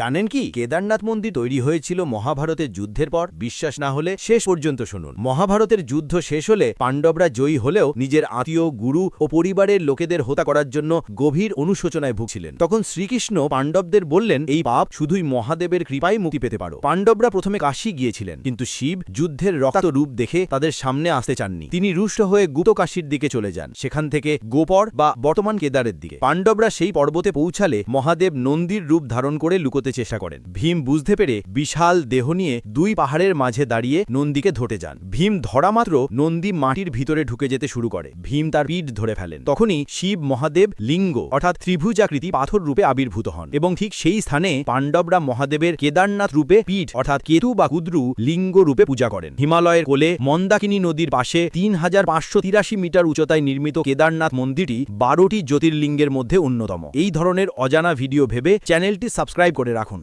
জানেন কি? কেদারনাথ মন্দির তৈরি হয়েছিল মহাভারতের যুদ্ধের পর। বিশ্বাস না হলে শেষ পর্যন্ত শুনুন। মহাভারতের যুদ্ধ শেষ হলে পাণ্ডবরা জয়ী হলেও নিজের আত্মীয়, গুরু ও পরিবারের লোকেদের হত্যা করার জন্য গভীর অনুশোচনায় ভুগছিলেন। তখন শ্রীকৃষ্ণ পাণ্ডবদের বললেন, এই পাপ শুধুই মহাদেবের কৃপায় মুক্তি পেতে পারো। পাণ্ডবরা প্রথমে কাশী গিয়েছিলেন, কিন্তু শিব যুদ্ধের রক্তাক্ত রূপ দেখে তাদের সামনে আসতে চাননি। তিনি রুষ্ট হয়ে গুপ্ত কাশীর দিকে চলে যান, সেখান থেকে গোপর বা বর্তমান কেদারের দিকে। পাণ্ডবরা সেই পর্বতে পৌঁছালে মহাদেব নন্দীর রূপ ধারণ করে লুকোতে চেষ্টা করেন। ভীম বুঝতে পেরে বিশাল দেহ নিয়ে দুই পাহাড়ের মাঝে দাঁড়িয়ে নন্দীকে ধরে যান। ভীম ধরা মাত্র নন্দী মাটির ভিতরে ঢুকে যেতে শুরু করে। ভীম তার পিঠ ধরে ফেলেন। তখনই শিব মহাদেব লিঙ্গ, অর্থাৎ ত্রিভুজাকৃতি পাথর রূপে আবির্ভূত হন এবং ঠিক সেই স্থানে পাণ্ডবরা মহাদেবের কেদারনাথ রূপে পীঠ, অর্থাৎ কেতু বা কুদ্রু লিঙ্গ রূপে পূজা করেন। হিমালয়ের কোলে মন্দাকিনী নদীর পাশে তিন হাজার পাঁচশো তিরাশি মিটার উচ্চতায় নির্মিত কেদারনাথ মন্দিরটি বারোটি জ্যোতির্লিঙ্গের মধ্যে অন্যতম। এই ধরনের অজানা ভিডিও ভেবে চ্যানেলটি সাবস্ক্রাইব করে রাখুন